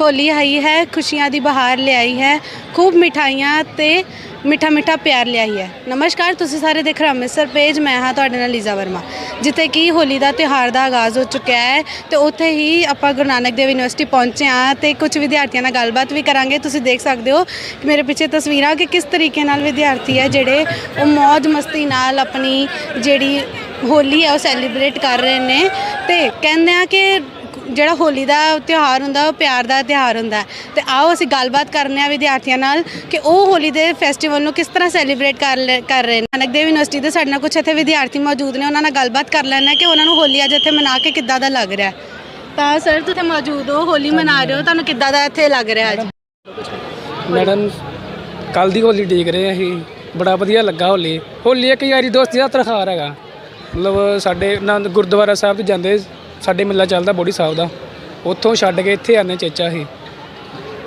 ਹੋਲੀ ਆਈ ਹੈ, ਖੁਸ਼ੀਆਂ ਦੀ ਬਹਾਰ ਲਿਆਈ ਹੈ, ਖੂਬ ਮਿਠਾਈਆਂ ਤੇ ਮਿੱਠਾ ਮਿੱਠਾ ਪਿਆਰ ਲਿਆਈ ਹੈ। ਨਮਸਕਾਰ, ਤੁਸੀਂ ਸਾਰੇ ਦੇਖ ਰਹੇ ਹੋ ਅੰਮ੍ਰਿਤਸਰ ਪੇਜ, ਮੈਂ ਹਾਂ ਤੁਹਾਡੇ ਨਾਲ ਲੀਜ਼ਾ ਵਰਮਾ। ਜਿੱਥੇ ਕਿ ਹੋਲੀ ਦਾ ਤਿਉਹਾਰ ਦਾ ਆਗਾਜ਼ ਹੋ ਚੁੱਕਿਆ ਹੈ ਤੇ ਉੱਥੇ ਹੀ ਆਪਾਂ ਗੁਰੂ ਨਾਨਕ ਦੇਵ ਯੂਨੀਵਰਸਿਟੀ ਪਹੁੰਚੇ ਹਾਂ ਤੇ ਕੁਝ ਵਿਦਿਆਰਥੀਆਂ ਨਾਲ ਗੱਲਬਾਤ ਵੀ ਕਰਾਂਗੇ। ਤੁਸੀਂ ਦੇਖ ਸਕਦੇ ਹੋ ਕਿ ਮੇਰੇ ਪਿੱਛੇ ਤਸਵੀਰਾਂ ਕਿ ਕਿਸ ਤਰੀਕੇ ਨਾਲ ਵਿਦਿਆਰਥੀ ਹੈ ਜਿਹੜੇ ਉਹ ਮौज ਮਸਤੀ ਨਾਲ ਆਪਣੀ ਜਿਹੜੀ ਹੋਲੀ ਹੈ ਉਹ ਸੈਲੀਬ੍ਰੇਟ ਕਰ ਰਹੇ ਨੇ ਤੇ ਕਹਿੰਦੇ ਆ ਕਿ ਜਿਹੜਾ ਹੋਲੀ ਦਾ ਤਿਉਹਾਰ ਹੁੰਦਾ ਉਹ ਪਿਆਰ ਦਾ ਤਿਉਹਾਰ ਹੁੰਦਾ। ਤੇ ਆਓ ਅਸੀਂ ਗੱਲਬਾਤ ਕਰਨੇ ਆ ਵਿਦਿਆਰਥੀਆਂ ਨਾਲ ਕਿ ਉਹ ਹੋਲੀ ਦੇ ਫੈਸਟੀਵਲ ਨੂੰ ਕਿਸ ਤਰ੍ਹਾਂ ਸੈਲੀਬ੍ਰੇਟ ਕਰ ਲੈ- ਕਰ ਰਹੇ ਨੇ ਨਾਨਕ ਦੇਵ ਯੂਨੀਵਰਸਿਟੀ ਦੇ ਸਾਡੇ ਨਾਲ ਕੁਝ ਇੱਥੇ ਵਿਦਿਆਰਥੀ ਮੌਜੂਦ ਨੇ ਉਹਨਾਂ ਨਾਲ ਗੱਲਬਾਤ ਕਰ ਲੈਣਾ ਕਿ ਉਹਨਾਂ ਨੂੰ ਹੋਲੀ ਅੱਜ ਇੱਥੇ ਮਨਾ ਕੇ ਕਿੱਦਾਂ ਦਾ ਲੱਗ ਰਿਹਾ ਹੈ। ਤਾਂ ਸਰ ਤੁਸੀਂ ਮੌਜੂਦ ਹੋ ਹੋਲੀ ਮਨਾ ਰਹੇ ਹੋ ਤੁਹਾਨੂੰ ਕਿੱਦਾਂ ਦਾ ਇੱਥੇ ਲੱਗ ਰਿਹਾ ਅੱਜ ਮੈਡਮ ਕੱਲ ਦੀ ਹੋਲੀ ਦੇਖ ਰਹੇ ਅਸੀਂ ਬੜਾ ਵਧੀਆ ਲੱਗਾ ਹੋਲੀ ਹੋਲੀ ਇੱਕ ਯਾਰੀ ਦੋਸਤੀ ਦਾ ਤਿਉਹਾਰ ਹੈਗਾ ਮਤਲਬ ਸਾਡੇ ਆਨੰਦ ਗੁਰਦੁਆਰਾ ਸਾਹਿਬ ਤੇ ਜਾਂਦੇ ਸਾਡੇ ਮੇਲਾ ਚੱਲਦਾ ਬੋੜੀ ਸਾਹਿਬ ਦਾ। ਉੱਥੋਂ ਛੱਡ ਕੇ ਇੱਥੇ ਆਨੇ ਚੇਚਾ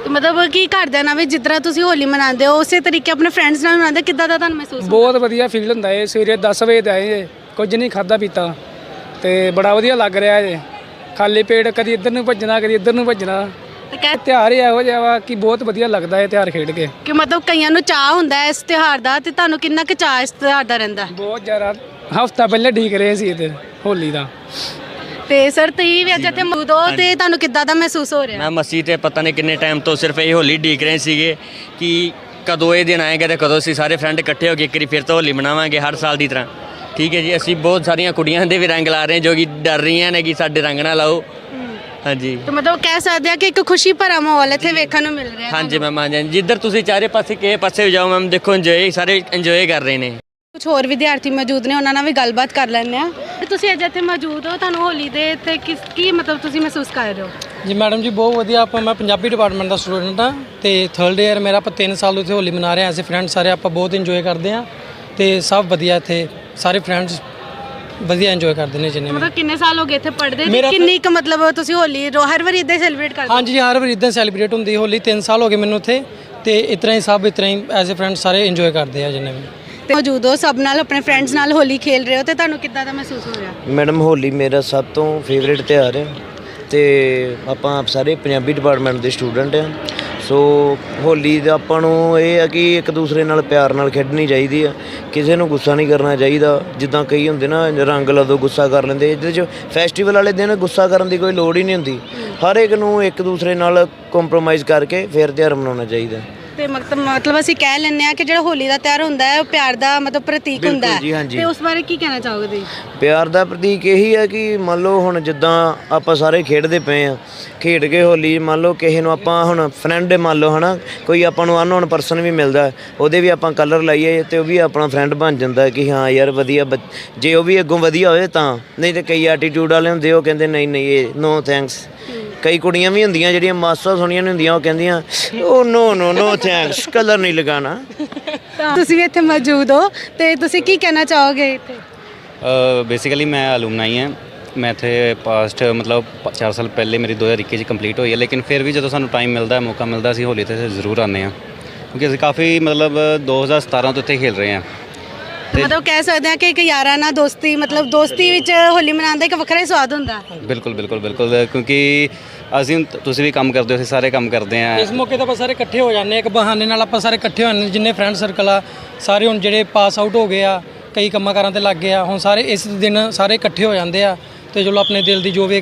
ਤੇ ਮਤਲਬ ਕੀ ਘਰਦਿਆਂ ਨਾਲ ਵੀ ਜਿਸ ਤਰ੍ਹਾਂ ਤੁਸੀਂ ਹੋਲੀ ਮਨਾਉਂਦੇ ਹੋ ਉਸੇ ਤਰੀਕੇ ਆਪਣੇ ਫਰੈਂਡਸ ਨਾਲ ਮਨਾਉਂਦੇ ਹੋ, ਕਿੱਦਾਂ ਦਾ ਤੁਹਾਨੂੰ ਮਹਿਸੂਸ ਹੁੰਦਾ? ਬਹੁਤ ਵਧੀਆ ਫੀਲ ਹੁੰਦਾ ਏ ਸਵੇਰੇ 10 ਵਜੇ ਦੇ ਆਏ ਜੇ, ਕੁਝ ਨਹੀਂ ਖਾਦਾ ਪੀਤਾ। ਤੇ ਬੜਾ ਵਧੀਆ ਲੱਗ ਰਿਹਾ ਜੇ। ਖਾਲੀ ਪੇਟ ਕਦੀ ਇੱਧਰ ਨੂੰ ਭੱਜਣਾ ਕਦੀ ਇੱਧਰ ਨੂੰ ਭੱਜਣਾ। ਤੇ ਕਹਿ ਤਿਉਹਾਰ ਹੀ ਇਹੋ ਜਿਹਾ ਵਾ ਕਿ ਬਹੁਤ ਵਧੀਆ ਲੱਗਦਾ ਹੈ ਤਿਉਹਾਰ ਖੇਡ ਕੇ। ਕਿ ਮਤਲਬ ਕਈਆਂ ਨੂੰ ਚਾਹ ਹੁੰਦਾ ਹੈ ਇਸ ਤਿਉਹਾਰ ਦਾ ਤੇ ਤੁਹਾਨੂੰ ਕਿੰਨਾ ਕੁ ਚਾਹ ਇਸ ਤਿਉਹਾਰ ਦਾ ਰਹਿੰਦਾ? ਹੈ? ਬਹੁਤ ਜ਼ਿਆਦਾ। ਹਫਤਾ ਪਹਿਲੇ ਢੀਕ ਰਹੇ ਸੀ ਤੇ ਹੋਲੀ ਦਾ। ਤੇ ਸਰ ਤੁਸੀਂ ਵੀ ਅੱਜ ਇੱਥੇ ਮੌਜੂਦ ਹੋ ਤੇ ਤੁਹਾਨੂੰ ਕਿੱਦਾਂ ਦਾ ਮਹਿਸੂਸ ਹੋ ਰਿਹਾ? ਮੈਂ ਮਸੀਹ ਤੇ ਪਤਾ ਨਹੀਂ ਕਿੰਨੇ ਟਾਈਮ ਤੋਂ ਸਿਰਫ ਇਹ ਹੋਲੀ ਢੀਕ ਰਹੇ ਸੀਗੇ ਕਿ ਕਦੋਂ ਇਹ ਦਿਨ ਆਏਗਾ ਤੇ ਕਦੋਂ ਅਸੀਂ ਸਾਰੇ ਫਰੈਂਡ ਇਕੱਠੇ ਹੋ ਕੇ ਇੱਕ ਵਾਰੀ ਫਿਰ ਤੋਂ ਹੋਲੀ ਮਨਾਵਾਂਗੇ ਹਰ ਸਾਲ ਦੀ ਤਰ੍ਹਾਂ। ਠੀਕ ਹੈ ਜੀ ਅਸੀਂ ਬਹੁਤ ਸਾਰੀਆਂ ਕੁੜੀਆਂ ਦੇ ਵੀ ਰੰਗ ਲਾ ਰਹੇ ਹਾਂ ਜੋ ਕਿ ਡਰ ਰਹੀਆਂ ਨੇ ਕਿ ਸਾਡੇ ਰੰਗ ਨਾ ਲਾਓ। ਹਾਂਜੀ। ਤੇ ਮਤਲਬ ਕਹਿ ਸਕਦੇ ਆ ਕਿ ਇੱਕ ਖੁਸ਼ੀ ਭਰਾ ਮਾਹੌਲ ਇੱਥੇ ਵੇਖਣ ਨੂੰ ਮਿਲ ਰਿਹਾ ਹੈ ਹਾਂਜੀ ਮੈਮ ਹਾਂਜੀ। ਜਿੱਧਰ ਤੁਸੀਂ ਚਾਰੇ ਪਾਸੇ ਕਿਸੇ ਪਾਸੇ ਵੀ ਜਾਓ ਮੈਮ ਦੇਖੋ ਇੰਜੋਏ ਸਾਰੇ ਇੰਜੋਏ ਕਰ ਰਹੇ ਨੇ। ਕੁਝ ਹੋਰ ਵਿਦਿਆਰਥੀ ਮੌਜੂਦ ਨੇ ਉਹਨਾਂ ਨਾਲ ਵੀ ਗੱਲਬਾਤ ਕਰ ਲੈਂਦੇ ਆ ਤੇ ਤੁਸੀਂ ਅੱਜ ਇੱਥੇ ਮੌਜੂਦ ਹੋ ਤੁਹਾਨੂੰ ਹੋਲੀ ਦੇ ਤੇ ਕਿਸ ਕੀ ਮਤਲਬ ਤੁਸੀਂ ਮਹਿਸੂਸ ਕਰ ਰਹੇ ਹੋ? ਜੀ ਮੈਡਮ ਜੀ ਬਹੁਤ ਵਧੀਆ ਆਪਾਂ ਮੈਂ ਪੰਜਾਬੀ ਡਿਪਾਰਟਮੈਂਟ ਦਾ ਸਟੂਡੈਂਟ ਹਾਂ ਤੇ ਥਰਡ ਇਅਰ ਮੇਰਾ ਆਪਾਂ 3 ਸਾਲ ਉੱਥੇ ਹੋਲੀ ਮਨਾ ਰਹੇ ਹਾਂ ਐਸੇ ਫਰੈਂਡ ਸਾਰੇ ਆਪਾਂ ਬਹੁਤ ਇੰਜੋਏ ਕਰਦੇ ਹਾਂ ਤੇ ਸਭ ਵਧੀਆ ਇੱਥੇ ਸਾਰੇ ਫਰੈਂਡਸ ਵਧੀਆ ਇੰਜੋਏ ਕਰਦੇ ਨੇ ਜਿੰਨੇ ਵੀ। ਮਤਲਬ ਕਿੰਨੇ ਸਾਲ ਹੋ ਗਏ ਇੱਥੇ ਪੜ੍ਹਦੇ ਤੇ ਮੇਰਾ ਤਾਂ- ਕਿੰਨੀ ਕੁ ਮਤਲਬ ਤੁਸੀਂ ਹੋਲੀ ਰੋ- ਹਰ ਵਾਰੀ ਇਦਾਂ ਸੈਲੀਬ੍ਰੇਟ ਕਰਦੇ ਹੋ? ਹਾਂਜੀ ਹਰ ਵਾਰ ਇਦਾਂ ਸੈਲੀਬ੍ਰੇਟ ਹੁੰਦੀ ਹੋਲੀ 3 ਸਾਲ ਹੋ ਗਏ ਮੈਨੂੰ ਉੱਥੇ ਤੇ ਇਤਨਾ ਹੀ ਸਭ ਇਤਨਾ ਹੀ ਐਸੇ ਫਰੈਂਡ ਸਾਰੇ ਇੰਜੋਏ ਕਰਦੇ ਆ ਜਿੰਨੇ ਵੀ। ਤੇ ਮੌਜੂਦ ਹੋ, ਸਭ ਨਾਲ, ਆਪਣੇ ਫਰੈਂਡਸ ਨਾਲ ਹੋਲੀ ਖੇਲ ਰਹੇ ਹੋ ਤੇ ਤੁਹਾਨੂੰ ਕਿੱਦਾਂ ਦਾ ਮਹਿਸੂਸ ਹੋ ਰਿਹਾ? ਮੈਡਮ, ਹੋਲੀ ਮੇਰਾ ਸਭ ਤੋਂ ਫੇਵਰੇਟ ਤਿਉਹਾਰ ਹੈ ਤੇ ਆਪਾਂ ਆਪ ਸਾਰੇ ਪੰਜਾਬੀ ਡਿਪਾਰਟਮੈਂਟ ਦੇ ਸਟੂਡੈਂਟ ਆ ਸੋ ਹੋਲੀ ਦਾ ਆਪਾਂ ਨੂੰ ਇਹ ਆ ਕਿ ਇੱਕ ਦੂਸਰੇ ਨਾਲ ਪਿਆਰ ਨਾਲ ਖੇਡਣੀ ਚਾਹੀਦੀ ਆ। ਕਿਸੇ ਨੂੰ ਗੁੱਸਾ ਨਹੀਂ ਕਰਨਾ ਚਾਹੀਦਾ। ਜਿੱਦਾਂ ਕਈ ਹੁੰਦੇ ਨਾ, ਰੰਗ ਲਾ ਗੁੱਸਾ ਕਰ ਲੈਂਦੇ। ਇਹਦੇ 'ਚ ਫੈਸਟੀਵਲ ਵਾਲੇ ਦਿਨ ਗੁੱਸਾ ਕਰਨ ਦੀ ਕੋਈ ਲੋੜ ਹੀ ਨਹੀਂ ਹੁੰਦੀ। ਹਰ ਇੱਕ ਨੂੰ ਇੱਕ ਦੂਸਰੇ ਨਾਲ ਕੰਪਰੋਮਾਈਜ਼ ਕਰਕੇ ਫਿਰ ਤਿਉਹਾਰ ਮਨਾਉਣਾ ਚਾਹੀਦਾ। ਤੇ ਮਤਲਬ ਮਤਲਬ ਅਸੀਂ ਕਹਿ ਲੈਂਦੇ ਆ ਕਿ ਜਿਹੜਾ ਹੋਲੀ ਦਾ ਤਿਉਹਾਰ ਹੁੰਦਾ ਹੈ ਉਹ ਪਿਆਰ ਦਾ ਮਤਲਬ ਪ੍ਰਤੀਕ ਹੁੰਦਾ ਜੀ, ਹੈ ਹਾਂਜੀ। ਤੇ ਉਸ ਬਾਰੇ ਕੀ ਕਹਿਣਾ ਚਾਹੋਗੇ? ਤੁਸੀਂ ਪਿਆਰ ਦਾ ਪ੍ਰਤੀਕ ਇਹੀ ਹੈ ਕਿ ਮੰਨ ਲਓ ਹੁਣ ਜਿੱਦਾਂ ਆਪਾਂ ਸਾਰੇ ਖੇਡਦੇ ਪਏ ਆ ਖੇਡ ਕੇ ਹੋਲੀ ਮੰਨ ਲਓ ਕਿਸੇ ਨੂੰ ਆਪਾਂ ਹੁਣ ਫਰੈਂਡ ਮੰਨ ਲਓ ਹਨਾ ਕੋਈ ਆਪਾਂ ਨੂੰ ਅਨਨੋਨ ਪਰਸਨ ਵੀ ਮਿਲਦਾ ਹੈ, ਉਹਦੇ ਵੀ ਆਪਾਂ ਕਲਰ ਲਾਈਏ ਤੇ ਉਹ ਵੀ ਆਪਣਾ ਫਰੈਂਡ ਬਣ ਜਾਂਦਾ ਕਿ ਹਾਂ ਯਾਰ ਵਧੀਆ ਬੱਚ- ਜੇ ਉਹ ਵੀ ਅੱਗੋਂ ਵਧੀਆ ਹੋਵੇ ਤਾਂ ਨਹੀਂ ਤੇ ਕਈ ਐਟੀਟਿਊਡ ਵਾਲੇ ਹੁੰਦੇ ਉਹ ਕਹਿੰਦੇ ਨਹੀਂ ਨਹੀਂ ਇਹ ਨੋ ਥੈਂਕਸ ਕਈ ਕੁੜੀਆਂ ਵੀ ਹੁੰਦੀਆਂ ਜਿਹੜੀਆਂ ਮਾਸਾ ਸੋਹਣੀਆਂ ਨਹੀਂ ਹੁੰਦੀਆਂ ਉਹ ਕਹਿੰਦੀਆਂ ਉਹ ਨੋ ਨੋ ਨੋ ਥੈਂਕਸ ਕਲਰ ਨਹੀਂ ਲਗਾਣਾ ਤੁਸੀਂ ਵੀ ਇੱਥੇ ਮੌਜੂਦ ਹੋ ਤੇ ਤੁਸੀਂ ਕੀ ਕਹਿਣਾ ਚਾਹੋਗੇ ਇੱਥੇ? ਬੇਸਿਕਲੀ ਮੈਂ ਅਲੂਮਨਾਈ ਹਾਂ। ਮੈਂ ਇੱਥੇ ਪਾਸਟ ਮਤਲਬ 4 ਸਾਲ ਪਹਿਲੇ ਮੇਰੀ 2021 ਚ ਕੰਪਲੀਟ ਹੋਈ ਹੈ ਲੇਕਿਨ ਫਿਰ ਵੀ ਜਦੋਂ ਸਾਨੂੰ ਟਾਈਮ ਮਿਲਦਾ ਹੈ ਮੌਕਾ ਮਿਲਦਾ ਅਸੀਂ ਹੋਲੀ ਤੇ ਜ਼ਰੂਰ ਆਉਂਦੇ ਹਾਂ। ਕਿਉਂਕਿ ਅਸੀਂ ਕਾਫੀ ਮਤਲਬ 2017 ਤੋਂ ਇੱਥੇ ਖੇਲ ਰਹੇ ਹਾਂ। ਮਤਲਬ ਕਹਿ ਸਕਦੇ ਆ ਕਿ ਇੱਕ ਯਾਰਾਂ ਨਾਲ ਦੋਸਤੀ ਮਤਲਬ ਦੋਸਤੀ ਵਿੱਚ ਹੋਲੀ ਮਨਾਉਣ ਦਾ ਇੱਕ ਵੱਖਰਾ ਹੀ ਸਵਾਦ ਹੁੰਦਾ। ਬਿਲਕੁਲ ਬਿਲਕੁਲ ਬਿਲਕੁਲ ਕਿਉਂਕਿ ਅਸੀਂ ਹੁਣ ਤੁਸੀਂ ਵੀ ਕੰਮ ਕਰਦੇ ਹੋ ਅਸੀਂ ਸਾਰੇ ਕੰਮ ਕਰਦੇ ਹਾਂ। ਇਸ ਮੌਕੇ ਤੇ ਆਪਾਂ ਸਾਰੇ ਇਕੱਠੇ ਹੋ ਜਾਂਦੇ ਹਾਂ ਇੱਕ ਬਹਾਨੇ ਨਾਲ ਆਪਾਂ ਸਾਰੇ ਇਕੱਠੇ ਹੋ ਜਾਂਦੇ ਹਾਂ, ਜਿੰਨੇ ਫਰੈਂਡ ਸਰਕਲ ਆ ਸਾਰੇ ਹੁਣ ਜਿਹੜੇ ਪਾਸ ਆਊਟ ਹੋ ਗਏ ਆ ਕਈ ਕੰਮਾਂ ਕਾਰਾਂ ਤੇ ਲੱਗ ਗਏ ਆ ਹੁਣ ਸਾਰੇ ਇਸ ਦਿਨ ਸਾਰੇ ਇਕੱਠੇ ਹੋ ਜਾਂਦੇ ਆ ਤੇ ਚਲੋ ਆਪਣੇ ਦਿਲ ਦੀ ਜੋ ਵੀ